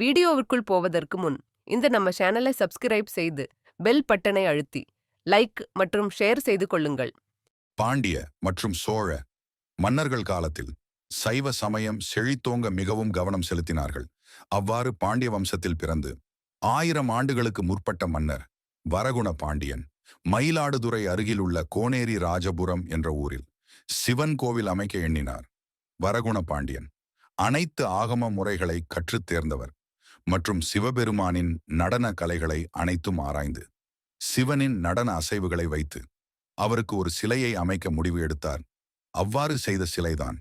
வீடியோவிற்குள் போவதற்கு முன் இந்த நம்ம சேனலை சப்ஸ்கிரைப் செய்து பெல் பட்டனை அழுத்தி லைக் மற்றும் ஷேர் செய்து கொள்ளுங்கள். பாண்டிய மற்றும் சோழ மன்னர்கள் காலத்தில் சைவ சமயம் செழித்தோங்க மிகவும் கவனம் செலுத்தினார்கள். அவ்வாறு பாண்டிய வம்சத்தில் பிறந்து ஆயிரம் ஆண்டுகளுக்கு முற்பட்ட மன்னர் வரகுண பாண்டியன் மயிலாடுதுறை அருகிலுள்ள கோனேரி ராஜபுரம் என்ற ஊரில் சிவன் கோவில் அமைக்க எண்ணினார் வரகுண பாண்டியன். அனைத்து ஆகம முறைகளை கற்றுத் தேர்ந்தவர் மற்றும் சிவபெருமானின் நடன கலைகளை அனைத்தும் ஆராய்ந்து சிவனின் நடன அசைவுகளை வைத்து அவருக்கு ஒரு சிலையை அமைக்க முடிவு எடுத்தார். அவ்வாறு செய்த சிலைதான்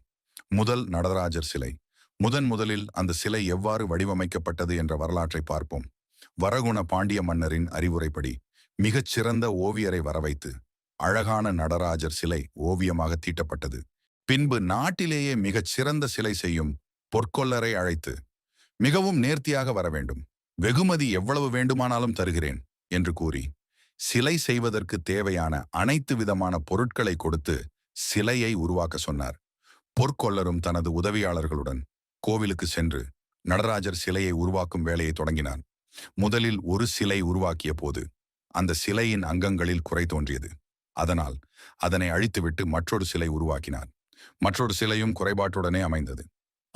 முதல் நடராஜர் சிலை. முதன் முதலில் அந்த சிலை எவ்வாறு வடிவமைக்கப்பட்டது என்ற வரலாற்றை பார்ப்போம். வரகுண பாண்டிய மன்னரின் அறிவுரைப்படி மிகச் சிறந்த ஓவியரை வரவைத்து அழகான நடராஜர் சிலை ஓவியமாக தீட்டப்பட்டது. பின்பு நாட்டிலேயே மிகச் சிறந்த சிலை செய்யும் பொற்கொல்லரை அழைத்து மிகவும் நேர்த்தியாக வர வேண்டும். வெகுமதி எவ்வளவு வேண்டுமானாலும் தருகிறேன் என்று கூறி சிலை செய்வதற்கு தேவையான அனைத்து விதமான பொருட்களை கொடுத்து சிலையை உருவாக்க சொன்னார். பொற்கொள்ளரும் தனது உதவியாளர்களுடன் கோவிலுக்கு சென்று நடராஜர் சிலையை உருவாக்கும் வேலையை தொடங்கினார். முதலில் ஒரு சிலை உருவாக்கிய போது அந்த சிலையின் அங்கங்களில் குறை தோன்றியது. அதனால் அதனை அழித்துவிட்டு மற்றொரு சிலை உருவாக்கினார். மற்றொரு சிலையும் குறைபாட்டுடனே அமைந்தது.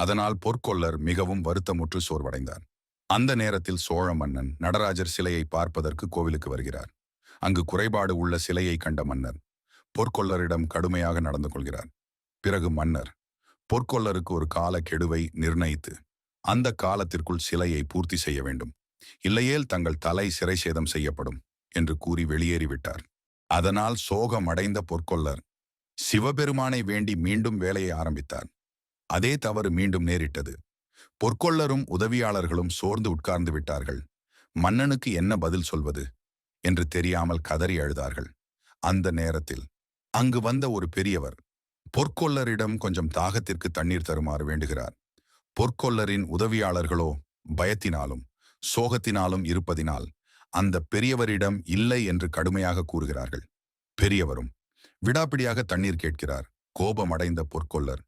அதனால் பொற்கொள்ளர் மிகவும் வருத்தமுற்று சோர்வடைந்தார். அந்த நேரத்தில் சோழ மன்னன் நடராஜர் சிலையை பார்ப்பதற்கு கோவிலுக்கு வருகிறார். அங்கு குறைபாடு உள்ள சிலையை கண்ட மன்னர் பொற்கொள்ளரிடம் கடுமையாக நடந்து கொள்கிறார். பிறகு மன்னர் பொற்கொள்ளருக்கு ஒரு கால கெடுவை நிர்ணயித்து அந்த காலத்திற்குள் சிலையை பூர்த்தி செய்ய வேண்டும். இல்லையேல் தங்கள் தலை சிறை சேதம் செய்யப்படும் என்று கூறி வெளியேறிவிட்டார். அதனால் சோகமடைந்த பொற்கொள்ளர் சிவபெருமானை வேண்டி மீண்டும் வேலையை ஆரம்பித்தார். அதே தவறு மீண்டும் நேரிட்டது. பொற்கொள்ளரும் உதவியாளர்களும் சோர்ந்து உட்கார்ந்து விட்டார்கள். மன்னனுக்கு என்ன பதில் சொல்வது? என்று தெரியாமல் கதறி அழுதார்கள். அந்த நேரத்தில் அங்கு வந்த ஒரு பெரியவர் பொற்கொள்ளரிடம் கொஞ்சம் தாகத்திற்கு தண்ணீர் தருமாறு வேண்டுகிறார். பொற்கொள்ளரின் உதவியாளர்களோ பயத்தினாலும் சோகத்தினாலும் இருப்பதினால் அந்த பெரியவரிடம் இல்லை என்று கடுமையாக கூறுகிறார்கள். பெரியவரும் விடாப்பிடியாக தண்ணீர் கேட்கிறார். கோபமடைந்த பொற்கொள்ளர்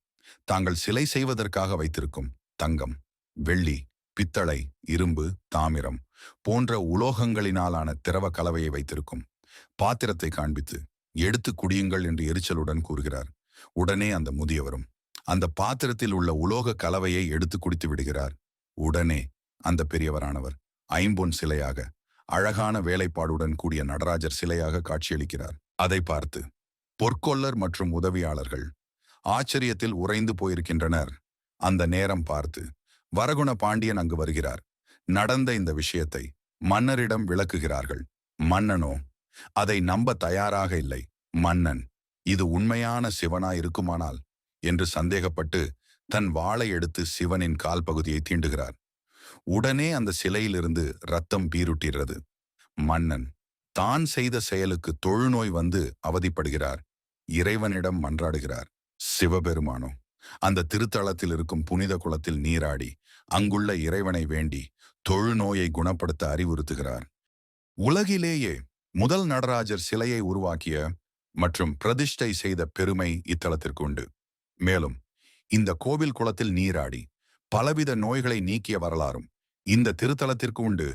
தாங்கள் சிலை செய்வதற்காக வைத்திருக்கும் தங்கம் வெள்ளி பித்தளை இரும்பு தாமிரம் போன்ற உலோகங்களினாலான திரவ கலவையை வைத்திருக்கும் பாத்திரத்தை காண்பித்து எடுத்து குடியுங்கள் என்று எரிச்சலுடன் கூறுகிறார். உடனே அந்த முதியவரும் அந்த பாத்திரத்தில் உள்ள உலோக கலவையை எடுத்து குடித்து விடுகிறார். உடனே அந்த பெரியவரானவர் ஐம்பொன் சிலையாக அழகான வேலைப்பாடுடன் கூடிய நடராஜர் சிலையாக காட்சியளிக்கிறார். அதை பார்த்து பொற்கொள்ளர் மற்றும் உதவியாளர்கள் ஆச்சரியத்தில் உறைந்து போயிருக்கின்றனர். அந்த நேரம் பார்த்து வரகுண பாண்டியன் அங்கு வருகிறார். நடந்த இந்த விஷயத்தை மன்னரிடம் விளக்குகிறார்கள். மன்னனோ அதை நம்ப தயாராக இல்லை. மன்னன் இது உண்மையான சிவனா இருக்குமானால் என்று சந்தேகப்பட்டு தன் வாளை எடுத்து சிவனின் கால் பகுதியை தீண்டுகிறார். உடனே அந்த சிலையிலிருந்து ரத்தம் பீருட்டிறது மன்னன் தான் செய்த செயலுக்கு தொழுநோய் வந்து அவதிப்படுகிறார். இறைவனிடம் மன்றாடுகிறார். சிவபெருமானோ? அந்த திருத்தலத்தில் இருக்கும் புனித குளத்தில் நீராடி அங்குள்ள இறைவனை வேண்டி தொழுநோயை குணப்படுத்த அறிவுறுத்துகிறார். உலகிலேயே முதல் நடராஜர் சிலையை உருவாக்கிய மற்றும் பிரதிஷ்டை செய்த பெருமை இத்தலத்திற்கு உண்டு. மேலும் இந்த கோவில் குளத்தில் நீராடி பலவித நோய்களை நீக்கிய வரலாறும் இந்த திருத்தலத்திற்கு உண்டு.